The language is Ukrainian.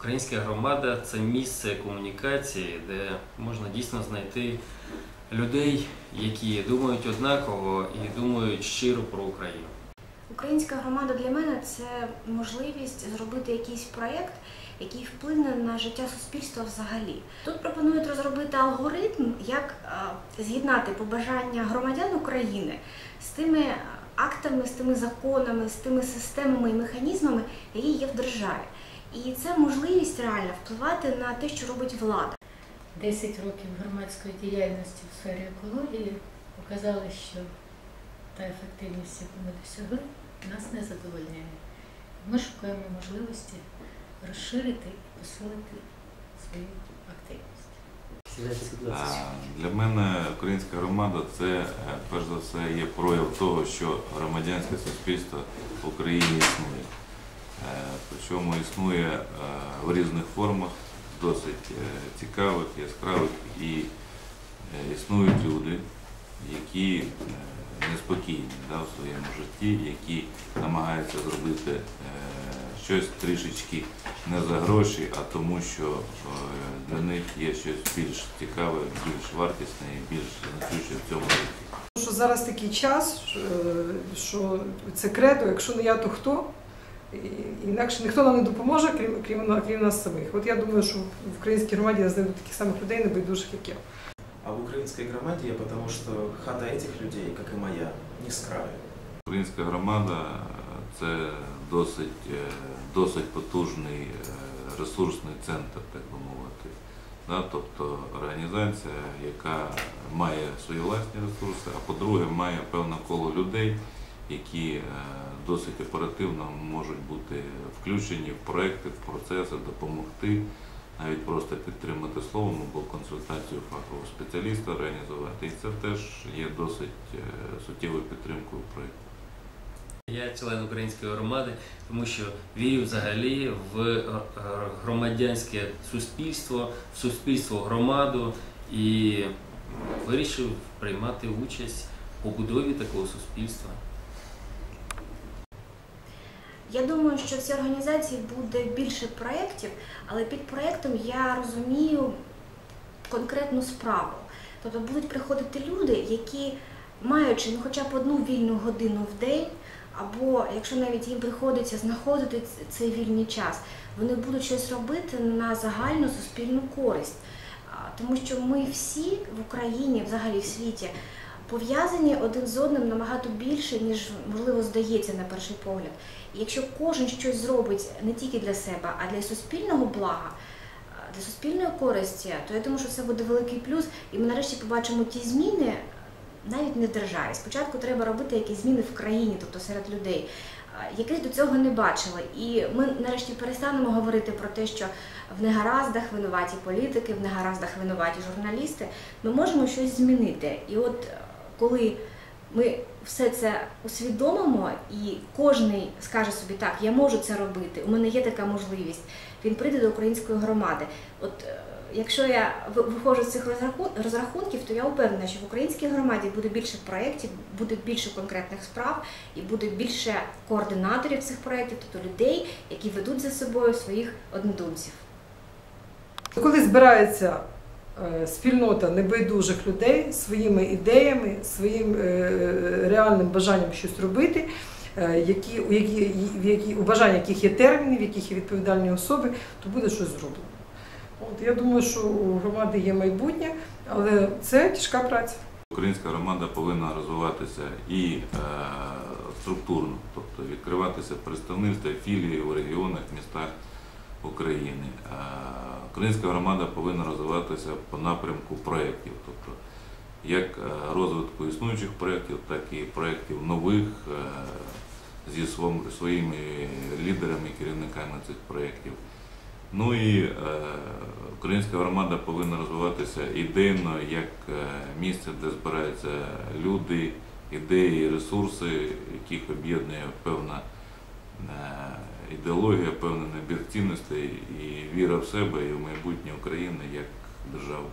Українська громада це місце комунікації, де можна дійсно знайти людей, які думають однаково і думають щиро про Україну. Українська громада для мене це можливість зробити якийсь проєкт, який вплине на життя суспільства взагалі. Тут пропонують розробити алгоритм, як з'єднати побажання громадян України з тими актами, з тими законами, з тими системами і механізмами, які є в державі. І це можливість реально впливати на те, що робить влада. 10 років громадської діяльності в сфері екології показали, що та ефективність, яку ми досягли, нас не задовольняє. Ми шукаємо можливості розширити і посилити свою активність. Для мене українська громада це е, перш за все є прояв того, що громадянське суспільство в Україні існує. Е, Причому існує е, в різних формах, досить е, цікавих, яскравих і е, існують люди, які е, неспокійні да, в своєму житті, які намагаються зробити е, щось трішечки не за гроші, а тому, що е, для них є щось більш цікаве, більш вартісне і більш значуще в цьому житті. Що зараз такий час, що це кредо, якщо не я, то хто? І- Інакше ніхто нам не допоможе, крім, крім, крім нас самих. От я думаю, що в українській громаді я знайду таких самих людей, небайдужих, як я. А в украинской громаде я потому что хата этих людей, как и моя, не краю. Українська громада це досить, е, досить потужний е, ресурсний центр, так би мовити. Да? Тобто організація, яка має свої власні ресурси, а по-друге, має певне коло людей, які е, досить оперативно можуть бути включені в проекти, в процеси, допомогти, навіть просто підтримати словом або консультацію фахового спеціаліста організувати. І це теж є досить е, суттєвою підтримкою проєкту. Я член української громади, тому що вірю взагалі в е, громадянське суспільство, в суспільство громаду і вирішив приймати участь в побудові такого суспільства. Я думаю, що в цій організації буде більше проєктів, але під проєктом я розумію конкретну справу. Тобто будуть приходити люди, які, маючи ну, хоча б одну вільну годину в день, або якщо навіть їм приходиться знаходити цей вільний час, вони будуть щось робити на загальну суспільну користь. Тому що ми всі в Україні, взагалі в світі, пов'язані один з одним набагато більше, ніж можливо здається на перший погляд. І якщо кожен щось зробить не тільки для себе, а для суспільного блага, для суспільної користі, то я думаю, що це буде великий плюс, і ми нарешті побачимо ті зміни навіть не в державі. Спочатку треба робити якісь зміни в країні, тобто серед людей, яких до цього не бачили. І ми нарешті перестанемо говорити про те, що в негараздах винуваті політики, в негараздах винуваті журналісти. Ми можемо щось змінити. І от е, коли ми все це усвідомимо, і кожен скаже собі, так, я можу це робити, у мене є така можливість. Він прийде до української громади. От е, якщо я виходжу з цих розрахунків, то я впевнена, що в українській громаді буде більше проєктів, буде більше конкретних справ і буде більше координаторів цих проєктів, тобто людей, які ведуть за собою своїх однодумців. Коли збирається спільнота небайдужих людей своїми ідеями, своїм е, реальним бажанням щось робити, е, які, у, які, в які, у бажанні яких є терміни, в яких є відповідальні особи, то буде щось зроблено. От, я думаю, що у громади є майбутнє, але це тяжка праця. Українська громада повинна розвиватися і е, структурно, тобто відкриватися представництва, філії в регіонах, містах України. Е, Українська громада повинна розвиватися по напрямку проєктів, тобто як е, розвитку існуючих проєктів, так і проєктів нових е, зі своїми лідерами, керівниками цих проєктів. Ну і українська громада повинна розвиватися ідейно як місце, де збираються люди, ідеї, ресурси, яких об'єднує певна ідеологія, певної необ'єктивності і віра в себе і в майбутнє України як держави.